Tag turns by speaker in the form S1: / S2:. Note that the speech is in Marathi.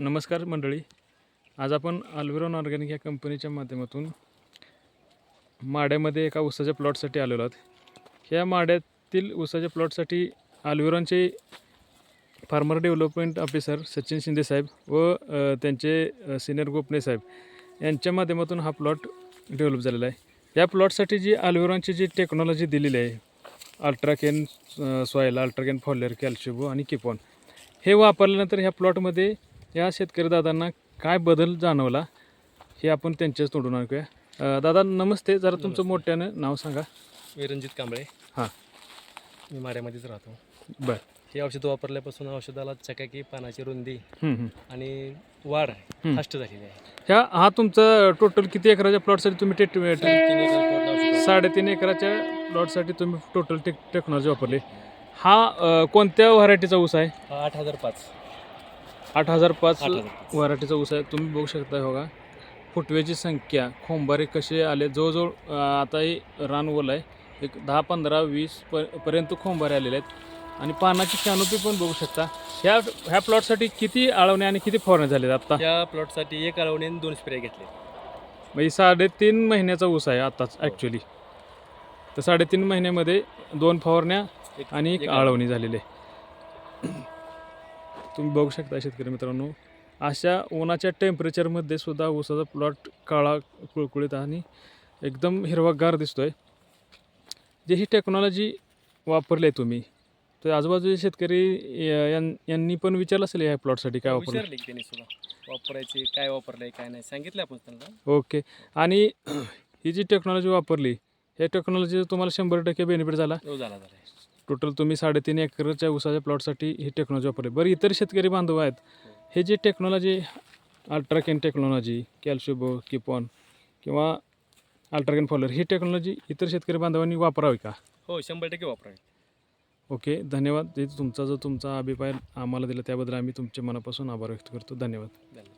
S1: नमस्कार मंडळी. आज आपण अल्विरॉन ऑर्गॅनिक या कंपनीच्या माध्यमातून माड्यामध्ये एका ऊसाच्या प्लॉटसाठी आलेलो आहोत. या माड्यातील उसाच्या प्लॉटसाठी अल्विरॉनचे farmer development officer Sachin Shinde साहेब व त्यांचे सिनियर गोपणे साहेब यांच्या माध्यमातून हा प्लॉट डेव्हलप झालेला आहे. या प्लॉटसाठी जी अल्विरॉनची जी टेक्नॉलॉजी दिलेली आहे अल्ट्राकेन सॉयल अल्ट्राकेन फॉलर कॅल्शिबो आणि किपॉन हे वापरल्यानंतर ह्या प्लॉटमध्ये या शेतकरी दादांना काय बदल जाणवला हे आपण त्यांच्याच तोडून ऐकूया. दादा नमस्ते. जरा तुमचं मोठ्यानं नाव सांगा.
S2: मी रणजित कांबळे.
S1: हां.
S2: मी माड्यामध्येच राहतो.
S1: बरं.
S2: हे औषध वापरल्यापासून औषधाला चकाकी पानाची रुंदी. आणि वाढ. फास्ट झालेली आहे.
S1: ह्या हा तुमचा टोटल किती एकराच्या प्लॉटसाठी तुम्ही टेट साडेतीन एकराच्या प्लॉटसाठी तुम्ही टोटल टेक टेक्नॉलॉजी वापरली. हा कोणत्या व्हरायटीचा ऊस आहे?
S2: आठ हजार पाच.
S1: आठ हजार पाच
S2: आठ हजार पाच.
S1: व्हरायटीचा ऊस आहे. तुम्ही बघू शकता बघा. फुटव्याची संख्या खोंबारे कसे आले? जवळजवळ अ, आता हे रान ओल आहे. एक दहा पंधरा वीस प पर्यंत खोंबारे आलेले आहेत. आणि पानाची कॅनोपी पण बघू शकता. ह्या ह्या प्लॉटसाठी किती आळवणे आणि किती फवारण्या झालेत आता?
S2: या प्लॉटसाठी एक अळवणी आणि दोन स्प्रे घेतले.
S1: म्हणजे साडेतीन महिन्याचा ऊस आहे आताच ॲक्च्युली तर साडेतीन महिन्यामध्ये दोन फवारण्या
S2: एक-
S1: आणि एक
S2: एक
S1: आळवणी झालेली आहे. तुम्ही बघू शकता शेतकरी मित्रांनो. अशा उन्हाच्या टेम्परेचरमध्ये सुद्धा ऊसाचा प्लॉट काळा कुळकुळीत आणि एकदम हिरवागार दिसतोय. जे ही टेक्नॉलॉजी वापरली आहे तुम्ही तर आजूबाजूचे शेतकरी यांनी पण विचारलं असेल या प्लॉटसाठी काय वापरलं?
S2: त्यांनी सुद्धा वापरायचे काय वापरलंय काय नाही. सांगितलं आपण त्यांना.
S1: ओके आणि ही जी टेक्नॉलॉजी वापरली या टेक्नॉलॉजीचा तुम्हाला शंभर टक्के बेनिफिट झाला?
S2: तो झाला झाला.
S1: टोटल तुम्ही साडेतीन एकरच्या ऊसाच्या प्लॉटसाठी ही टेक्नॉलॉजी वापरली. बरं इतर शेतकरी बांधव आहेत. हे जे टेक्नॉलॉजी अल्ट्राकेन टेक्नॉलॉजी कॅल्शिबो किपॉन किंवा अल्ट्राकेन फॉलर ही टेक्नॉलॉजी इतर शेतकरी बांधवांनी वापरावी का?
S2: हो शंभर टक्के वापरावे.
S1: ओके धन्यवाद. जे तुमचा जो तुमचा अभिप्राय आम्हाला दिला त्याबद्दल आम्ही तुमच्या मनापासून आभार व्यक्त करतो. धन्यवाद.
S2: धन्यवाद.